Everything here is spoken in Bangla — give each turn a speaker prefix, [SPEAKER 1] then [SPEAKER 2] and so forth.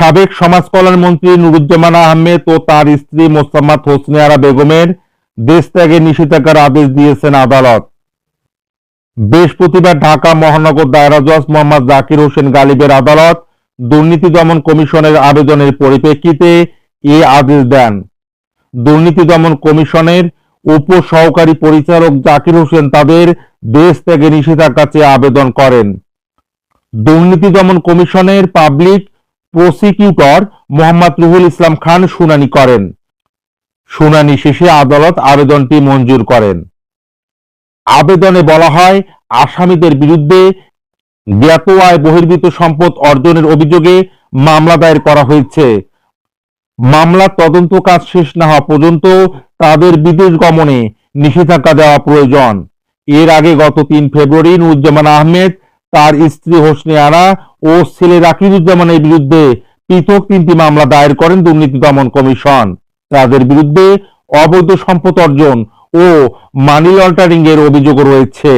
[SPEAKER 1] সাবেক সমাজ কল্যাণ মন্ত্রী নুরুজ্জামান আহমেদ ও তার স্ত্রী মোসাম্মদ হোসনে আরা বেগমের দেশ ত্যাগে নিষেধাজ্ঞার আদেশ দিয়েছেন আদালত। বৃহস্পতিবার ঢাকা মহানগর দায়রা জজ মোহাম্মদ জাকির হোসেন গালিবের আদালত দুর্নীতি দমন কমিশনের আবেদনের পরিপ্রেক্ষিতে এ আদেশ দেন। দুর্নীতি দমন কমিশনের উপ সহকারী পরিচালক জাকির হোসেন তাদের দেশ ত্যাগে নিষেধাজ্ঞা চেয়ে আবেদন করেন। দুর্নীতি দমন কমিশনের পাবলিক প্রসিকিউটর মোহাম্মদ রুহুল ইসলাম খান শুনানি করেন। শুনানি শেষে আদালত আবেদনটি মঞ্জুর করেন। আবেদনে বলা হয়, আসামিদের বিরুদ্ধে জ্ঞাত আয় বহির্ভূত সম্পদ অর্জনের অভিযোগে মামলা দায়ের করা হয়েছে। মামলার তদন্ত কাজ শেষ না হওয়া পর্যন্ত তাদের বিদেশ গমনে নিষেধাজ্ঞা দেওয়া প্রয়োজন। এর আগে গত তিন ফেব্রুয়ারি নুরুজ্জামান আহমেদ তার স্ত্রী হোসনে আরা ও ছেলে রাকিবুজ্জামানের বিরুদ্ধে পৃথক তিনটি মামলা দায়ের করেন দুর্নীতি দমন কমিশন। তাদের বিরুদ্ধে অবৈধ সম্পদ অর্জন ও মানি লন্ডারিং এর অভিযোগ রয়েছে।